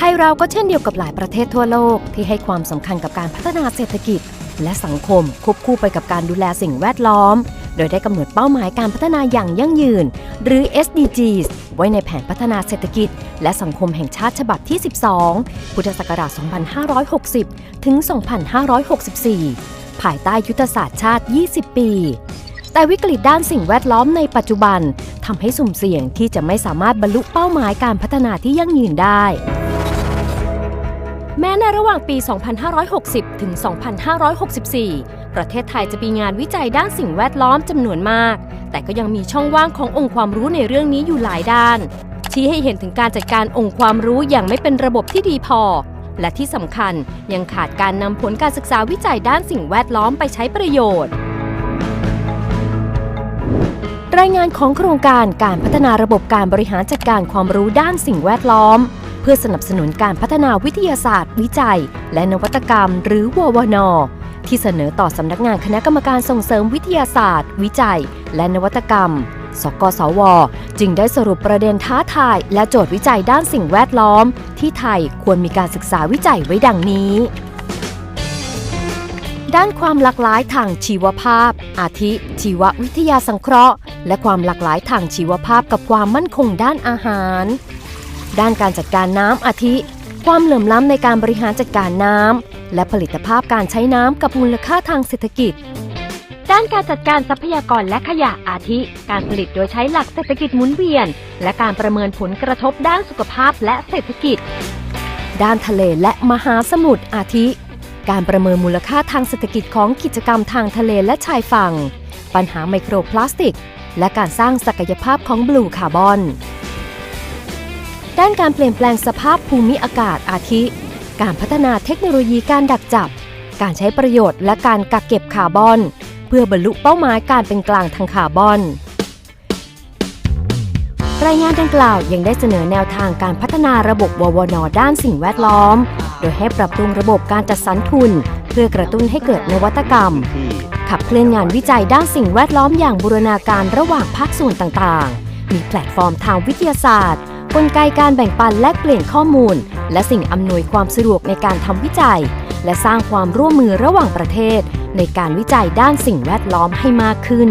ทยเราก็เช่นเดียวกับหลายประเทศทั่วโลก ที่ให้ความสำคัญกับการพัฒนาเศรษฐกิจ และสังคมควบคู่ไปกับการดูแลสิ่งแวดล้อม โดยได้กำหนดเป้าหมายการพัฒนาอย่างยั่งยืน หรือ SDGs ไว้ในแผนพัฒนาเศรษฐกิจ และสังคมแห่งชาติฉบับที่ 12 พุทธศักราช 2560 ถึง 2564 ภายใต้ยุทธศาสตร์ชาติ 20 ปีแต่วิกฤตด้านสิ่งแวดล้อมในปัจจุบันทำให้สุ่มเสี่ยงที่จะไม่สามารถบรรลุเป้าหมายการพัฒนาที่ยั่งยืนได้ แม้ในระหว่างปี 2560 ถึง 2564 ประเทศไทยจะมีงานวิจัยด้านสิ่งแวดล้อมจำนวนมาก แต่ก็ยังมีช่องว่างขององค์ความรู้ในเรื่องนี้อยู่หลายด้าน ชี้ให้เห็นถึงการจัดการองค์ความรู้อย่างไม่เป็นระบบที่ดีพอ และที่สำคัญยังขาดการนำผลการศึกษาวิจัยด้านสิ่งแวดล้อมไปใช้ประโยชน์รายงานของโครงการการพัฒนาระบบการบริหารจัดการความรู้ด้านสิ่งแวดล้อม เพื่อสนับสนุนการพัฒนาวิทยาศาสตร์ วิจัย และนวัตกรรม หรือววนที่เสนอต่อสำนักงานคณะกรรมการส่งเสริมวิทยาศาสตร์ วิจัย และนวัตกรรม สกสว จึงได้สรุปประเด็นท้าทาย และโจทย์วิจัยด้านสิ่งแวดล้อม ที่ไทยควรมีการศึกษาวิจัยไว้ดังนี้ ด้านความหลากหลายทางชีวภาพ อาทิ ชีววิทยาสังเคราะห์ และความหลากหลายทางชีวภาพกับความมั่นคงด้านอาหาร ด้านการจัดการน้ำอาทิ ความเหลื่อมล้ำในการบริหารจัดการน้ำและผลิตภาพการใช้น้ำกับมูลค่าทางเศรษฐกิจ ด้านการจัดการทรัพยากรและขยะอาทิ การผลิตโดยใช้หลักเศรษฐกิจหมุนเวียน และการประเมินผลกระทบด้านสุขภาพและเศรษฐกิจ ด้านทะเลและมหาสมุทรอาทิ การประเมินมูลค่าทางเศรษฐกิจของกิจกรรมทางทะเลและชายฝั่ง ปัญหาไมโครพลาสติก และการสร้างศักยภาพของบลูคาร์บอน ด้านการเปลี่ยนแปลงสภาพภูมิอากาศอาทิ การพัฒนาเทคโนโลยีการดักจับ การใช้ประโยชน์และการกักเก็บคาร์บอน เพื่อบรรลุเป้าหมายการเป็นกลางทางคาร์บอน รายงานดังกล่าวยังได้เสนอแนวทางการพัฒนาระบบววนด้านสิ่งแวดล้อม โดยให้ปรับปรุงระบบการจัดสรรทุน เพื่อกระตุ้นให้เกิดนวัตกรรม ขับเคลื่อนงานวิจัยด้านสิ่งแวดล้อมอย่างบูรณาการระหว่างภาคส่วนต่างๆ มีแพลตฟอร์มทางวิทยาศาสตร์ กลไกการแบ่งปันแลกเปลี่ยนข้อมูล และสิ่งอำนวยความสะดวกในการทำวิจัย และสร้างความร่วมมือระหว่างประเทศ ในการวิจัยด้านสิ่งแวดล้อมให้มากขึ้น